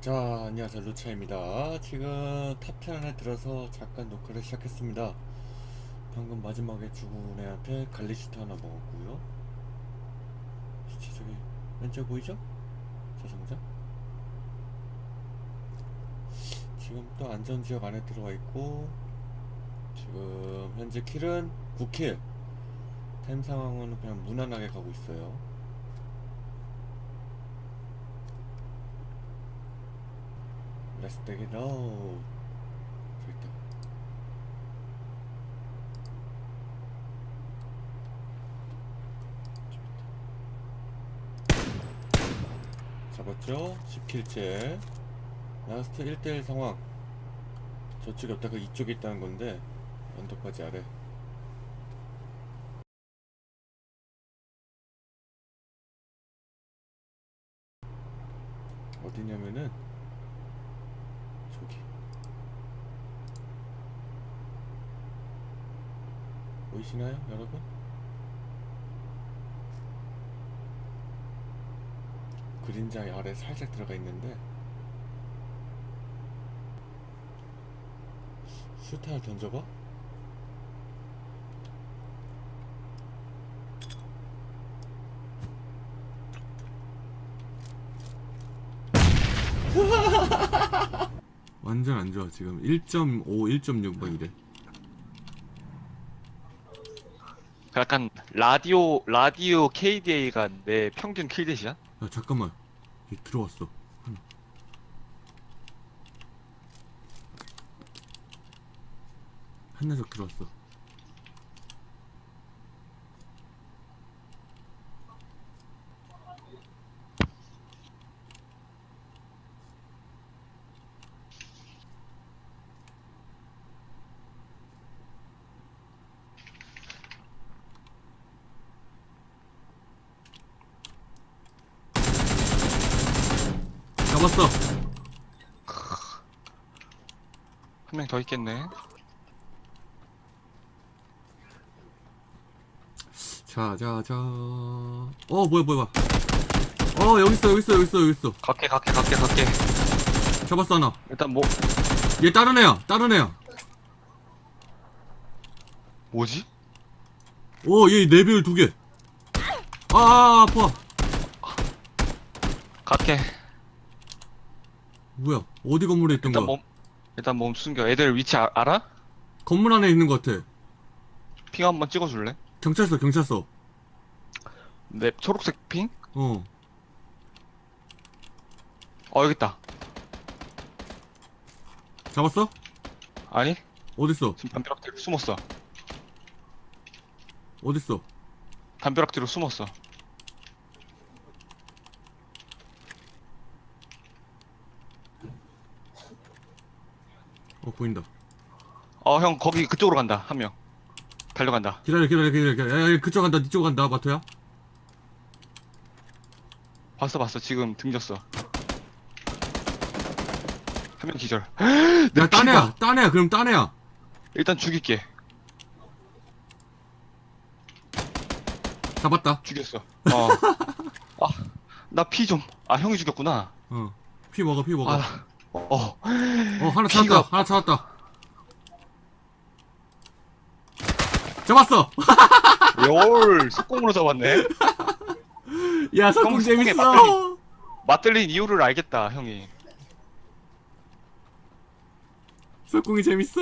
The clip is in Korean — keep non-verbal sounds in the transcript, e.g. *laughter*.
자, 안녕하세요. 루차입니다. 지금 탑10 안에 들어서 잠깐 녹화를 시작했습니다. 방금 마지막에 죽은 애한테 갈리시트 하나 먹었고요. 시체 저기 왼쪽 보이죠? 자성자? 지금 또 안전지역 안에 들어와 있고 지금 현재 킬은 9킬 템 상황은 그냥 무난하게 가고 있어요. Let's take it out. 저기 있다. 잡았죠? 10킬째. 라스트 1대1 상황. 저쪽이 없다가 이쪽에 있다는 건데, 언덕까지 아래. 어디냐면은, 저기. 보이시나요, 여러분? 그림자 아래 살짝 들어가 있는데 슈타를 던져봐? *laughs* 완전 안 좋아 지금 1.5, 1.6 막 이래 약간 라디오 라디오 KDA가 내 평균 킬댓이야? 야 잠깐만 얘 들어왔어 한. 한 녀석 들어왔어 잡았어 한 명 더 있겠네. 자 자 자 어 뭐야 뭐야 어 여기 있어 여기 있어 여기 있어 여기 있어 갈게 갈게 갈게 갈게. 잡았어 하나 일단 뭐 얘 다른 애야 다른 애야 뭐지? 오얘 네비율 두개 아 아파 갈게. 뭐야 어디 건물에 있던 일단 거야 몸 일단 몸 숨겨. 애들 위치 아, 알아? 건물 안에 있는 것 같아 핑 한번 찍어줄래? 경찰서 경찰서 내 초록색 핑? 어 어 여기 있다. 잡았어? 아니 어딨어 지금 담벼락 뒤로 숨었어. 어딨어 담벼락 뒤로 숨었어. 어 보인다 어 형 거기 그쪽으로 간다 한 명. 달려간다. 기다려 기다려 기다려 기다려 야, 야 그쪽 간다 니쪽 간다 마토야 봤어 봤어 지금 등졌어. 한 명 기절. *gasps* 야딴 애야 딴 애야 그럼 딴 애야 일단 죽일게. 잡았다 죽였어. 어. *laughs* 아, 나 피 좀. 아, 형이 죽였구나. 어피 먹어 피 먹어 아, 어, 어. 어 하나 찾았다 피가- 하나 찾았다 잡았어 *laughs* 열, 속공으로 잡았네. 야 석궁 석궁에 재밌어 맞들린 이유를 알겠다, 형이. 석궁이 재밌어